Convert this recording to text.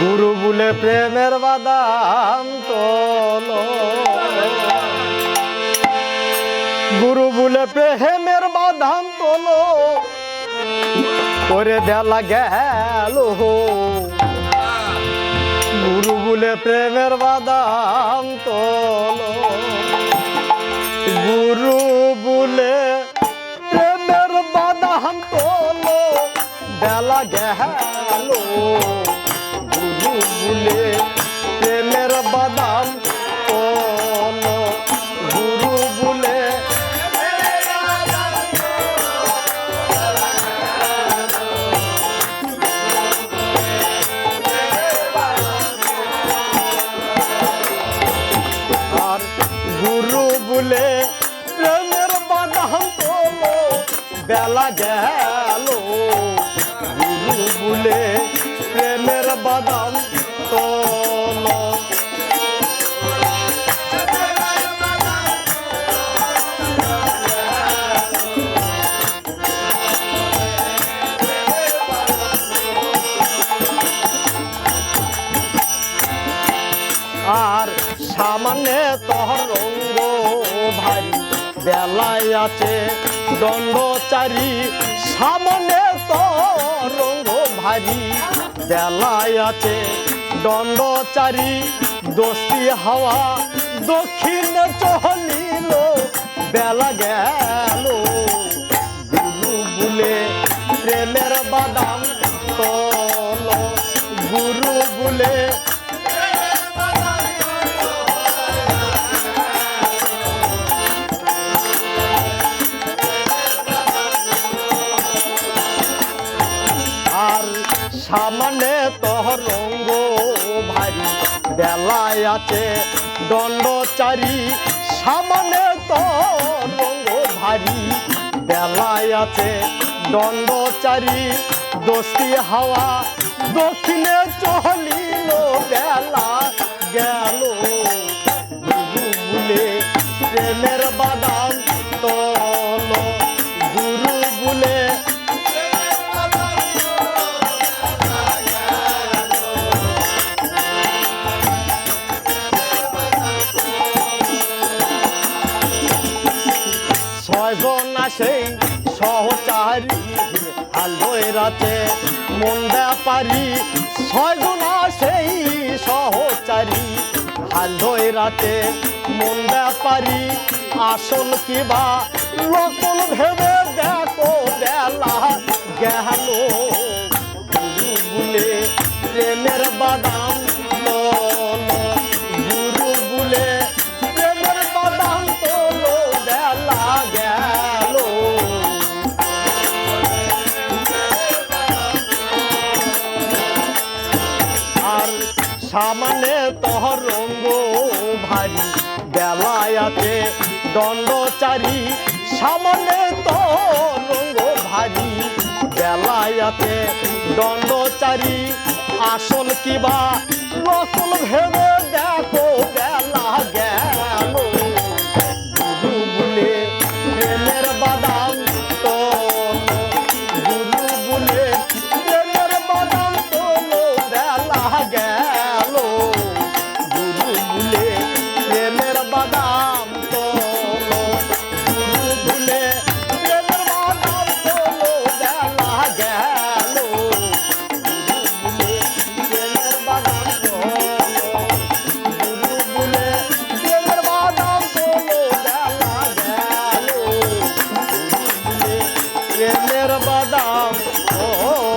গুরু বলে প্রেমের বাদাম তোলো। গুরু বলে প্রেমের বাদাম তোলো। করে দেলা গেল। গুরু বলে প্রেমের বাদাম তোলো। গুরু বলে প্রেমের বাদাম তোলো, বেলা গেল। গুরু বলে প্রেমের বাদাম তোলো। আর সামনে তোর ভারী বেলায় আছে দণ্ডচারী, সামনে তোর রঙ্গ ভারী বেলায় আছে দণ্ডচারী দোষী হাওয়া, দক্ষিণ চলিল বেলা গেল। গুরু বলে, প্রেমের বাদাম তল। গুরু বলে বেলায় আছে দণ্ডচারী সামনে তো রঙ্গ ভারী বেলায় আছে দণ্ডচারী দোষী হাওয়া দক্ষিণে চলিল ছয়জন আসে, সহচারী আলোয় রাতে, মন ব্যাপারি। ছয়জন আসে, সহচারী আলোয় রাতে, মন ব্যাপারি। আসল কিবা নকল ভেবে দেখো বেলা। গেল বলে প্রেমের বাদাম সামনে তহর রঙ্গ ভারী। বেলায় আছে দণ্ডচারী সামনে তহর রঙ্গ ভারী। বেলায় আছে দণ্ডচারী, আসল কিবা রসল ভেবে দেখো বেলা গেল। રે મેર બદામ ઓ